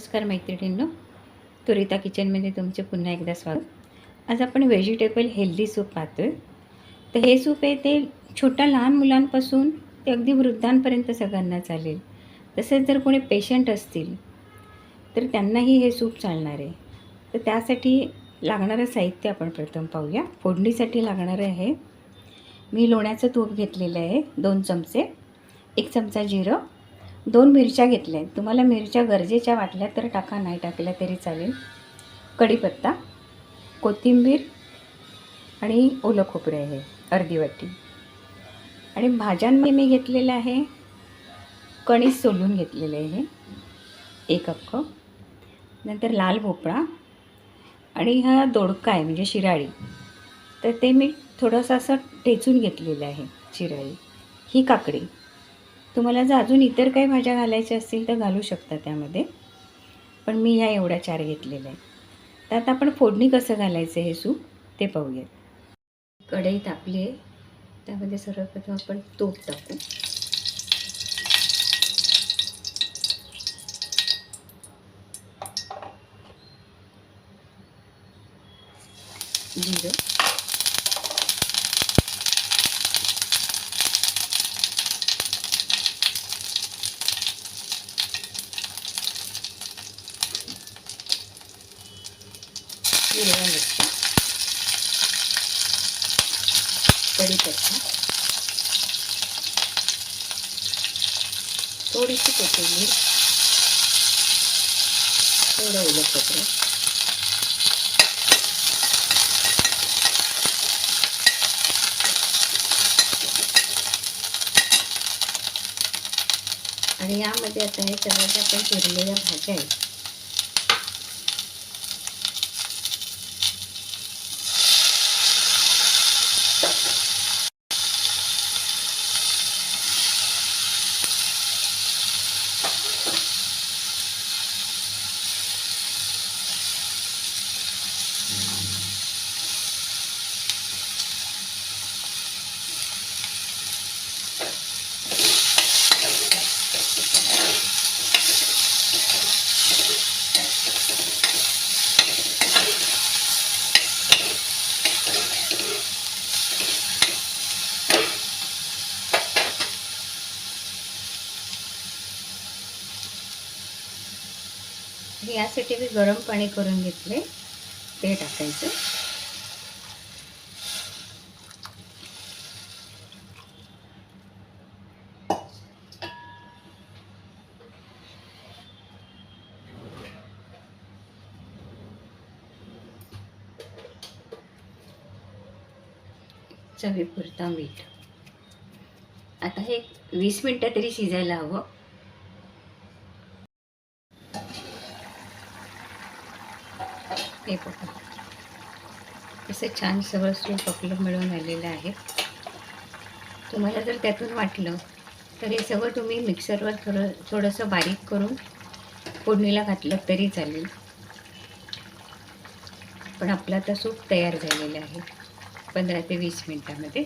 नमस्कार मैत्रिणींनो तुरिता किचनमध्ये तुमचे पुन्हा एकदा स्वागत. आज आपण व्हेजिटेबल हेल्दी सूप पाहतोय. तर हे सूप आहे ते छोट्या लहान मुलांपासून ते अगदी वृद्धांपर्यंत सगळ्यांना चालेल. तसेच जर कोणी पेशंट असतील तर त्यांनाही हे सूप चालणार आहे. तर त्यासाठी लागणारं साहित्य आपण प्रथम पाहूया. फोडणीसाठी लागणारं आहे. मी लोण्याचं तूप घेतलेलं आहे दोन चमचे. एक चमचा जिरं. दोन मिरच्या घेतल्या. आहेत तुम्हाला मिरच्या गरजेच्या वाटल्या तर टाका नाही टाकल्या तरी चालेल. कढीपत्ता कोथिंबीर आणि ओलं खोबरे आहे अर्धी वाटी. आणि भाज्यांमध्ये मी घेतलेलं आहे कणीस सोलून घेतलेले आहे एक अक्क नंतर लाल भोपळा आणि हा दोडका आहे म्हणजे शिराळी. तर ते मी थोडंसं असं ठेचून घेतलेलं आहे शिराळी. ही काकडी. तुम्हाला जर अजून इतर काही भाज्या घालायच्या असतील तर घालू शकता त्यामध्ये. पण मी ह्या एवढ्या चार घेतलेल्या आहेत. तर आता आपण फोडणी कसं घालायचं हे सूप ते पाहूयात. कढई तापली आहे त्यामध्ये सर्वप्रथम आपण तूप टाकू. जिरं. हिरवा मिरची कढीपत्ता थोडीशी कोथिंबीर थोडं ओलं खोबरं आणि यामध्ये आता हे सगळ्या ज्या आपण चिरलेल्या भाज्या आहेत. यासाठी मी गरम पाणी करून घेतले. ते टाकायचं. चवीपुरता मीठ. आता हे वीस मिनटं तरी शिजायला हवं. हे बघा. असं छान सगळं सूप आपलं मिळून आलेलं आहे. तुम्हाला जर त्यातून वाटलं तर हे सगळं तुम्ही मिक्सरवर थोडं थोडंसं बारीक करून फोडणीला घातलं तरी चालेल. पण आपला आता सूप तयार झालेलं आहे. पंधरा ते वीस मिनटामध्ये.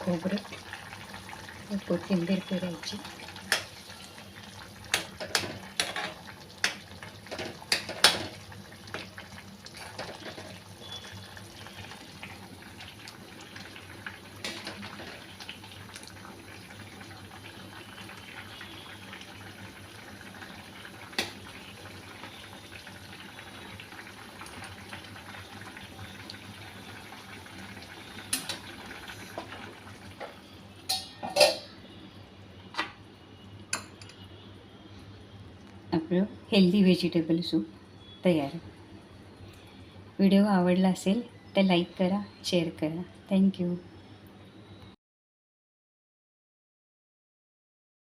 खोबरं. कोथिंबीर पेरायची. आपलं हेल्दी व्हेजिटेबल सूप तयार. व्हिडिओ आवडला असेल तर लाईक करा शेअर करा. थँक्यू